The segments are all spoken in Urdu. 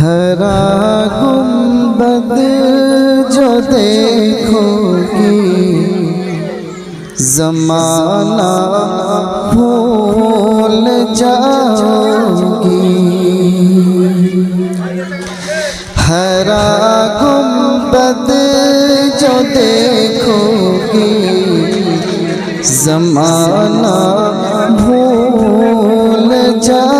ہرا گنبد جو دیکھو گی۔ زمانہ بھول جاؤ گی ہرا گنبد جو دیکھو گی۔ زمانہ بھول جاؤ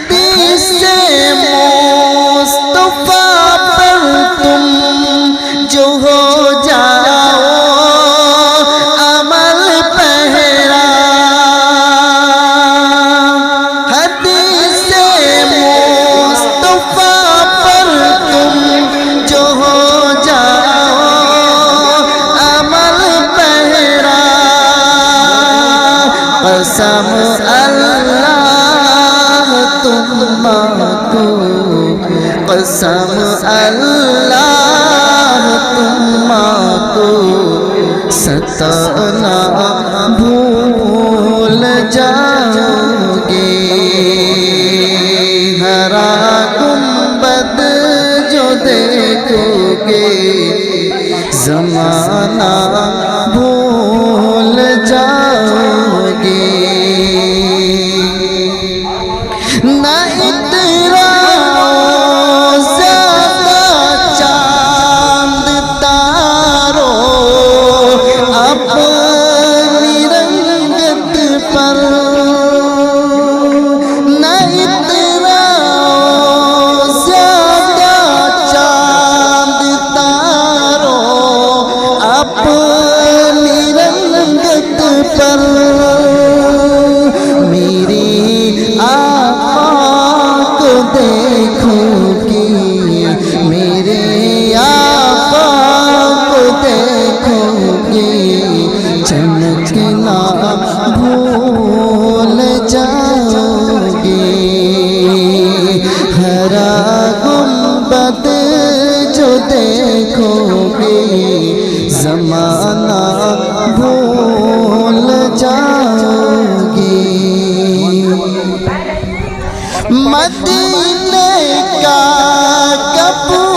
حدیث مصطفیٰ پر تم جو ہو جاؤ قسم اللہ تم کو ستانا بھول جاؤ گے ہرا گنبد جو دیکھو گے زمانہ بھول جاؤ گے چمکنا بھول جاؤ گی ہرا گنبد جو دیکھو گی زمانہ بھول جاؤ گی مدینے کا کبوتر